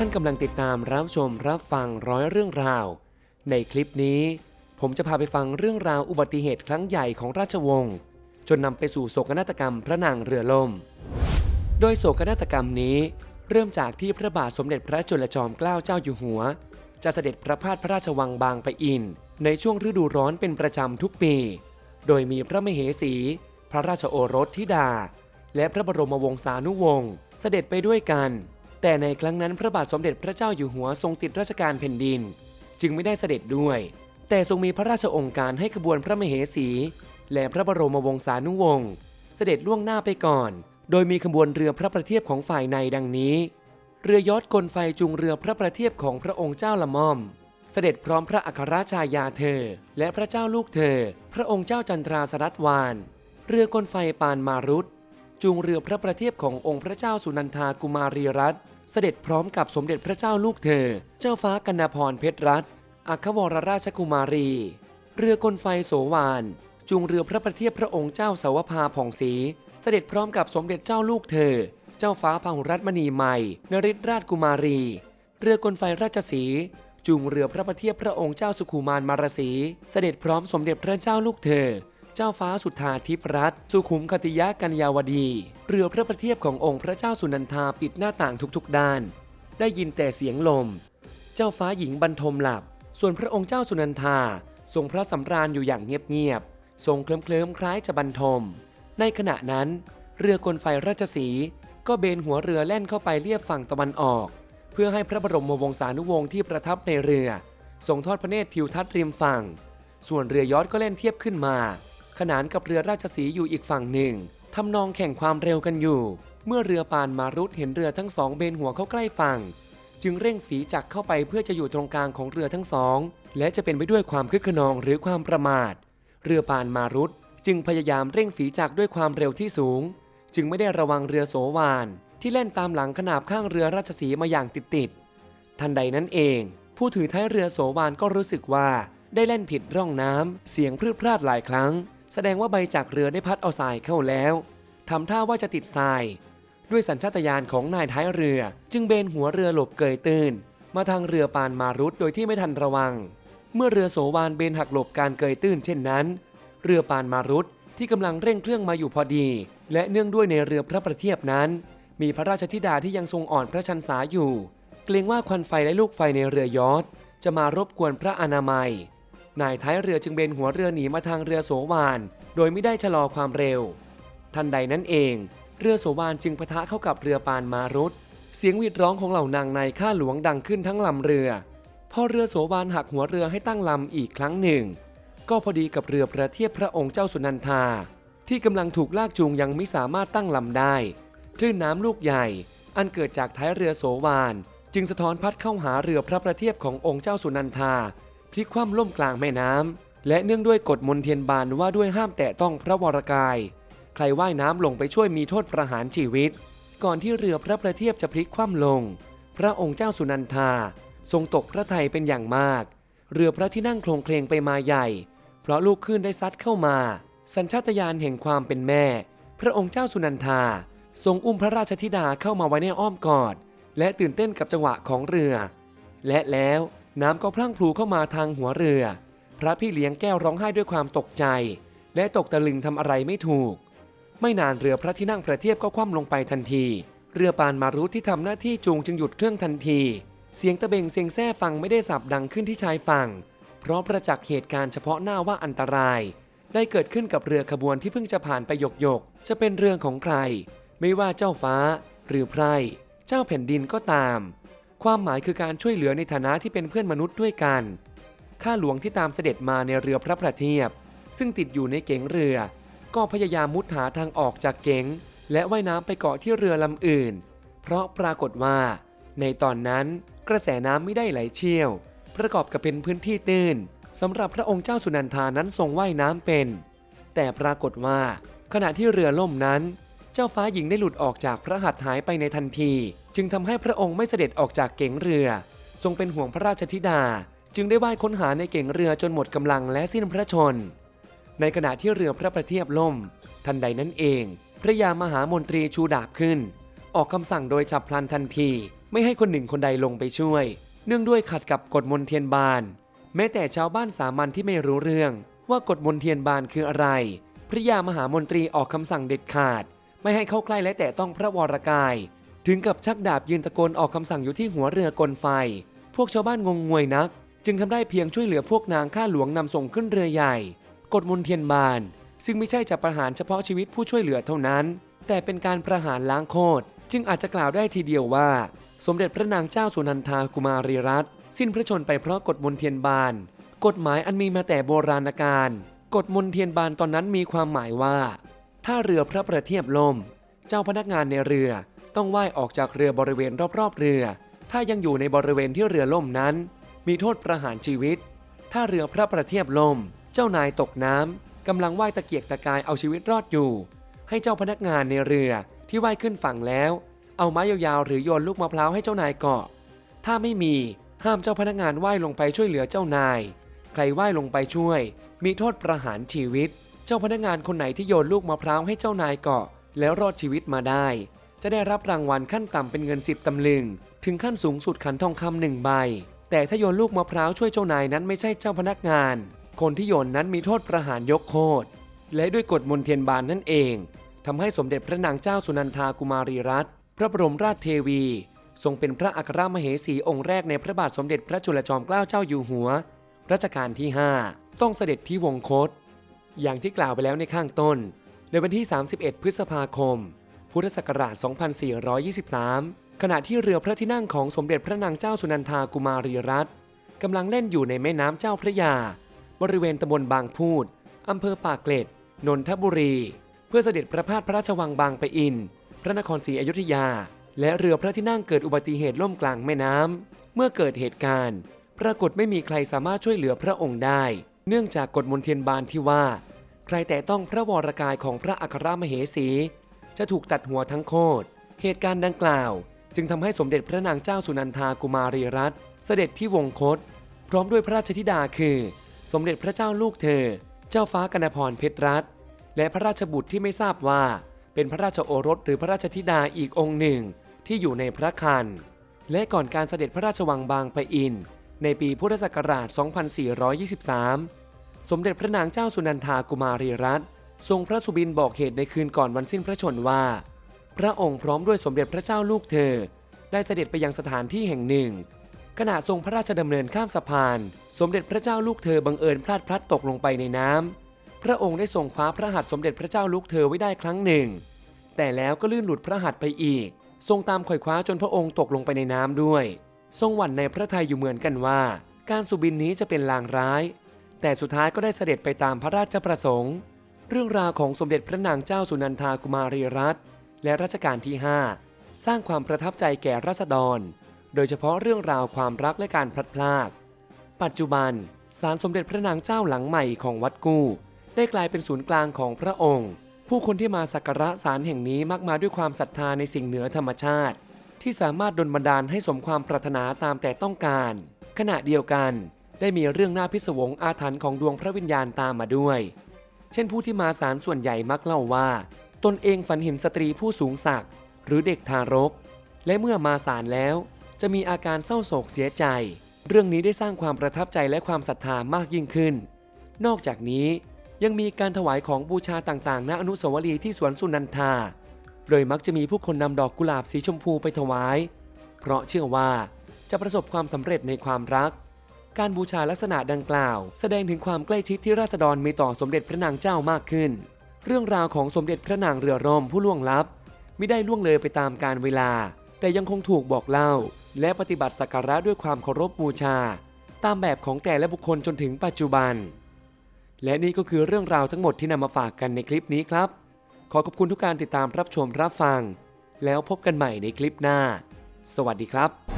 ท่านกำลังติดตามรับชมรับฟังร้อยเรื่องราว ในคลิปนี้ ผมจะพาไปฟังเรื่องราวอุบัติเหตุครั้งใหญ่ของราชวงศ์จนนำไปสู่โศกนาฏกรรมพระนางเรือล่ม โดยโศกนาฏกรรมนี้ เริ่มจากที่พระบาทสมเด็จพระจุลจอมเกล้าเจ้าอยู่หัว จะเสด็จพระพาทพระราชวังบางปะอิน ในช่วงฤดูร้อนเป็นประจำทุกปี โดยมีพระมเหสี พระราชโอรสธิดา และพระบรมวงศานุวงศ์เสด็จไปด้วยกัน แต่ในครั้งนั้นพระบาทสมเด็จพระเจ้าอยู่หัวทรงติดราชการแผ่นดิน จึงไม่ได้เสด็จด้วย แต่ทรงมีพระราชองค์การให้ขบวนพระมเหสี และพระบรมวงศานุวงศ์เสด็จล่วงหน้าไปก่อน โดยมีขบวนเรือพระประเทียบของฝ่ายในดังนี้ เรือยอทกลไฟจูงเรือพระประเทียบของพระองค์เจ้าละม่อม เสด็จพร้อมพระอัครราชายาเธอ และพระเจ้าลูกเธอ พระองค์เจ้าจันทราสรัตวาน เรือกลไฟปานมารุต จูงเรือพระประเทียบขององค์พระเจ้าสุนันทากุมารีรัตน์เสด็จพร้อมกับสมเด็จพระเจ้าลูกเธอ เจ้าฟ้ากัณพรเพชรรัตน์อัควรราชกุมารี เรือกลไฟโสวานจูงเรือพระประเทียบพระองค์เจ้าสาวภาผ่องศรีเสด็จพร้อมกับสมเด็จเจ้าลูกเธอ เจ้าฟ้าพหุรัตมณีใหม่นริศราชกุมารี เรือกลไฟราชสีจูงเรือพระประเทียบพระองค์เจ้าสุขุมารมารสี เสด็จพร้อมสมเด็จพระเจ้าลูกเธอ เจ้าฟ้าสุธาทิพรัตน์สุขุมคติยะกัญญาวดี เรือพระประเทียบขององค์พระเจ้าสุนันทาปิดหน้าต่างทุกๆด้าน ได้ยินแต่เสียงลม เจ้าฟ้าหญิงบรรทมหลับ ส่วนพระองค์เจ้าสุนันทา ทรงพระสำราญอยู่อย่างเงียบๆทรงเคลิ้มๆคล้ายจะบรรทม ในขณะนั้น เรือกลไฟราชสีก็เบนหัวเรือแล่นเข้าไปเลียบฝั่งตะวันออก เพื่อให้พระบรมวงศานุวงศ์ที่ประทับในเรือทรงทอดพระเนตรทิวทัศน์ริมฝั่ง ส่วนเรือยอทก็เล่นเทียบขึ้นมา ขนานกับเรือราชสีอยู่อีกฝั่งหนึ่งทำนองแข่งความเร็วกันอยู่ เมื่อเรือปานมารุตเห็นเรือทั้งสองเบนหัวเข้าใกล้ฝั่ง จึงเร่งฝีจักรเข้าไปเพื่อจะอยู่ตรงกลางของเรือทั้งสอง และจะเป็นไปด้วยความคึกขนองหรือความประมาท เรือปานมารุตจึงพยายามเร่งฝีจักรด้วยความเร็วที่สูง จึงไม่ได้ระวังเรือโสวาน ที่เล่นตามหลังขนาบข้างเรือราชสีมาอย่างติดๆทันใดนั้นเอง ผู้ถือท้ายเรือโสวานก็รู้สึกว่าได้เล่นผิดร่องน้ำเสียงพลืดพลาดหลายครั้ง แสดงว่าใบจากเรือได้พัดเอาทรายเข้าแล้วทำท่าว่าจะติดทราย ด้วยสัญชาตญาณของนายท้ายเรือ จึงเบนหัวเรือหลบเกยตื้น มาทางเรือปานมารุตโดยที่ไม่ทันระวัง เมื่อเรือโสวานเบนหักหลบการเกยตื้นเช่นนั้น เรือปานมารุตที่กำลังเร่งเครื่องมาอยู่พอดี และเนื่องด้วยในเรือพระประเทียบนั้น มีพระราชธิดาที่ยังทรงอ่อนพระชันษาอยู่ เกรงว่าควันไฟและลูกไฟในเรือยอทจะมารบกวนพระอนามัย นายท้ายเรือจึงเบนหัวเรือหนีมาทางเรือโสวาน โดยไม่ได้ชะลอความเร็ว ทันใดนั้นเอง เรือโสวานจึงปะทะเข้ากับเรือปานมารุตเสียงวีดร้องของเหล่านางในข้าหลวงดังขึ้นทั้งลำเรือ พอเรือโสวานหักหัวเรือให้ตั้งลำอีกครั้งหนึ่ง ก็พอดีกับเรือประเทียบพระองค์เจ้าสุนันทา ที่กำลังถูกลากจูงยังไม่สามารถตั้งลำได้คลื่นน้ำลูกใหญ่ อันเกิดจากท้ายเรือโสวาน จึงสะท้อนพัดเข้าหาเรือพระประเทียบขององค์เจ้าสุนันทา พลิกคว่ำล่มกลางแม่น้ำและเนื่องด้วยกฎมนเทียนบานว่าด้วยห้ามแตะต้องพระวรกาย ใครว่ายน้ำลงไปช่วยมีโทษประหารชีวิต ก่อนที่เรือพระประเทียบจะพลิกคว่ำลง พระองค์เจ้าสุนันทา ทรงตกพระทัยเป็นอย่างมาก เรือพระที่นั่งโคลงเคลงไปมาใหญ่ เพราะลูกคลื่นได้ซัดเข้ามา สัญชาตญาณแห่งความเป็นแม่ พระองค์เจ้าสุนันทา ทรงอุ้มพระราชธิดาเข้ามาไว้ในอ้อมกอด และตื่นเต้นกับจังหวะของเรือ และแล้ว น้ำก็พลั่งพลูเข้ามาทางหัวเรือ พระพี่เลี้ยงแก้วร้องไห้ด้วยความตกใจ และตกตะลึงทำอะไรไม่ถูก ไม่นานเรือพระที่นั่งประเทียบก็คว่ำลงไปทันที เรือปานมารุที่ทำหน้าที่จูงจึงหยุดเครื่องทันที เสียงตะเบงเสียงแซ่ฟังไม่ได้สับดังขึ้นที่ชายฝั่ง เพราะประจักษ์เหตุการณ์เฉพาะหน้าว่าอันตราย ได้เกิดขึ้นกับเรือขบวนที่เพิ่งจะผ่านไปหยกหยกจะเป็นเรื่องของใคร ไม่ว่าเจ้าฟ้า หรือไพรเจ้าแผ่นดินก็ตาม ความหมายคือการช่วยเหลือในฐานะที่เป็นเพื่อนมนุษย์ด้วยกัน ข้าหลวงที่ตามเสด็จมาในเรือพระประเทียบ ซึ่งติดอยู่ในเก๋งเรือ ก็พยายามมุดหาทางออกจากเก๋งและว่ายน้ำไปเกาะที่เรือลำอื่น เพราะปรากฏว่า ในตอนนั้นกระแสน้ำไม่ได้ไหลเชี่ยว ประกอบกับเป็นพื้นที่ตื้นสำหรับพระองค์เจ้าสุนันทานั้นทรงว่ายน้ำเป็น แต่ปรากฏว่า ขณะที่เรือล่มนั้น จ้าฟ้าหญิงได้หลุดออกจากพระหัตถ์หายไปในทันที จึงทำให้พระองค์ไม่เสด็จออกจากเก๋งเรือ ทรงเป็นห่วงพระราชธิดา จึงได้ว่ายค้นหาในเก๋งเรือจนหมดกำลังและสิ้นพระชน ในขณะที่เรือพระประเทียบล่ม ทันใดนั้นเอง พระยามหามนตรีชูดาบขึ้น ออกคำสั่งโดยฉับพลันทันที ไม่ให้คนหนึ่งคนใดลงไปช่วย เนื่องด้วยขัดกับกฎมนเทียนบาน แม้แต่ชาวบ้านสามัญที่ไม่รู้เรื่องว่ากฎมนเทียนบานคืออะไร พระยามหามนตรีออกคำสั่งเด็ดขาด ไม่ให้เข้าใกล้และแตะต้องพระวรกาย ถึงกับชักดาบยืนตะโกนออกคำสั่งอยู่ที่หัวเรือกลไฟ พวกชาวบ้านงงงวยนัก จึงทำได้เพียงช่วยเหลือพวกนางข้าหลวงนำส่งขึ้นเรือใหญ่กฎมนเทียนบาน ซึ่งไม่ใช่จะประหารเฉพาะชีวิตผู้ช่วยเหลือเท่านั้น แต่เป็นการประหารล้างโคตรจึงอาจจะกล่าวได้ทีเดียวว่า สมเด็จพระนางเจ้าสุนันทากุมารีรัตน์สิ้นพระชนไปเพราะกฎมนเทียนบาน กฎหมายอันมีมาแต่โบราณกาลกฎมนเทียนบานตอนนั้นมีความหมายว่า ถ้าเรือพระประเทียบล่ม เจ้าพนักงานในเรือต้องว่ายออกจากเรือบริเวณรอบๆเรือ ถ้ายังอยู่ในบริเวณที่เรือล่มนั้น มีโทษประหารชีวิต ถ้าเรือพระประเทียบล่ม เจ้านายตกน้ำกำลังว่ายตะเกียกตะกายเอาชีวิตรอดอยู่ ให้เจ้าพนักงานในเรือที่ว่ายขึ้นฝั่งแล้ว เอาไม้ยาวๆหรือโยนลูกมะพร้าวให้เจ้านายเกาะ ถ้าไม่มีห้ามเจ้าพนักงานว่ายลงไปช่วยเหลือเจ้านาย ใครว่ายลงไปช่วย มีโทษประหารชีวิต เจ้าพนักงานคนไหนที่โยนลูกมะพร้าวให้เจ้านายเกาะ แล้วรอดชีวิตมาได้ จะได้รับรางวัลขั้นต่ำเป็นเงิน 10ตำลึง ถึงขั้นสูงสุดขันทองคำหนึ่งใบ แต่ถ้าโยนลูกมะพร้าวช่วยเจ้านายนั้นไม่ใช่เจ้าพนักงาน คนที่โยนนั้นมีโทษประหารยกโคตรและด้วยกฎมนเทียนบานนั่นเองทำให้สมเด็จพระนางเจ้าสุนันทากุมารีรัตน์พระบรมราชเทวี ทรงเป็นพระอัครมเหสีองค์แรกในพระบาทสมเด็จพระจุลจอมเกล้าเจ้าอยู่หัวรัชกาลที่ 5 ต้องเสด็จที่วงคต อย่างที่กล่าวไปแล้วในข้างต้น ในวันที่ 31 พฤษภาคม พุทธศักราช 2423 ขณะที่เรือพระที่นั่งของสมเด็จพระนางเจ้าสุนันทากุมารีรัตน์กำลังเล่นอยู่ในแม่น้ำเจ้าพระยา บริเวณตำบลบางพูดอำเภอปากเกร็ด นนทบุรี เพื่อเสด็จประพาสพระราชวังบางปะอิน พระนครศรีอยุธยา และเรือพระที่นั่งเกิดอุบัติเหตุล่มกลางแม่น้ำเมื่อเกิดเหตุการณ์ ปรากฏไม่มีใครสามารถช่วยเหลือพระองค์ได้ เนื่องจากกฎมนเทียนบานที่ว่า ใครแต่ต้องพระวรกายของพระอัครมเหสี จะถูกตัดหัวทั้งโคตรเหตุการณ์ดังกล่าว จึงทำให้สมเด็จพระนางเจ้าสุนันทากุมารีรัตน์เสด็จที่วงคต พร้อมด้วยพระราชธิดาคือ สมเด็จพระเจ้าลูกเธอ เจ้าฟ้ากนพรเพชรรัตน์และพระราชบุตรที่ไม่ทราบว่า เป็นพระราชโอรสหรือพระราชธิดาอีกองค์หนึ่งที่อยู่ในพระคันและก่อนการเสด็จพระราชวังบางปะอิน ในปีพุทธศักราช 2423 สมเด็จพระนางเจ้าสุนันทากุมารีรัตน์ทรงพระสุบินบอกเหตุในคืนก่อนวันสิ้นพระชนว่า พระองค์พร้อมด้วยสมเด็จพระเจ้าลูกเธอ ได้เสด็จไปยังสถานที่แห่งหนึ่ง ขณะทรงพระราชดำเนินข้ามสะพาน สมเด็จพระเจ้าลูกเธอบังเอิญพลาดพลัดตกลงไปในน้ำพระองค์ได้ทรงคว้าพระหัตถ์สมเด็จพระเจ้าลูกเธอไว้ได้ครั้งหนึ่ง แต่แล้วก็ลื่นหลุดพระหัตถ์ไปอีก ทรงตามข่อยคว้าจนพระองค์ตกลงไปในน้ำด้วย ทรงหวั่นในพระทัยอยู่เหมือนกันว่า การสุบินนี้จะเป็นลางร้าย แต่สุดท้ายก็ได้เสด็จไปตามพระราชประสงค์ เรื่องราวของสมเด็จพระนางเจ้าสุนันทากุมารีรัตน์และรัชกาลที่ 5 สร้างความประทับใจแก่ราษฎร โดยเฉพาะเรื่องราวความรักและการพลัดพราก ปัจจุบันศาลสมเด็จพระนางเจ้าหลังใหม่ของวัดกู้ ได้กลายเป็นศูนย์กลางของพระองค์ ผู้คนที่มาสักการะศาลแห่งนี้มักมาด้วยความศรัทธาในสิ่งเหนือธรรมชาติ ที่สามารถดลบันดาลให้สมความปรารถนาตามแต่ต้องการ ขณะเดียวกัน ได้มีเรื่องน่าพิศวงอาถรรพ์ของดวงพระวิญญาณตามมาด้วย เช่นผู้ที่มาศาลส่วนใหญ่มักเล่าว่า ตนเองฝันเห็นสตรีผู้สูงศักดิ์หรือเด็กทารก และเมื่อมาศาลแล้ว จะมีอาการเศร้าโศกเสียใจ เรื่องนี้ได้สร้างความประทับใจและความศรัทธามากยิ่งขึ้น นอกจากนี้ยังมีการถวายของบูชาต่างๆ ณอนุสาวรีย์ที่สวนสุนันทา โดยมักจะมีผู้คนนำดอกกุหลาบสีชมพูไปถวาย เพราะเชื่อว่าจะประสบความสำเร็จในความรัก การบูชาลักษณะดังกล่าว แสดงถึงความใกล้ชิดที่ราษฎรมีต่อสมเด็จพระนางเจ้ามากขึ้น เรื่องราวของสมเด็จพระนางเรือร่มผู้ล่วงลับ ไม่ได้ล่วงเลยไปตามการเวลา แต่ยังคงถูกบอกเล่า และปฏิบัติสักการะด้วยความเคารพบูชา ตามแบบของแต่ละบุคคลจนถึงปัจจุบัน และนี่ก็คือเรื่องราวทั้งหมดที่นำมาฝากกันในคลิปนี้ครับ ขอขอบคุณทุกการติดตามรับชมรับฟัง แล้วพบกันใหม่ในคลิปหน้า สวัสดีครับ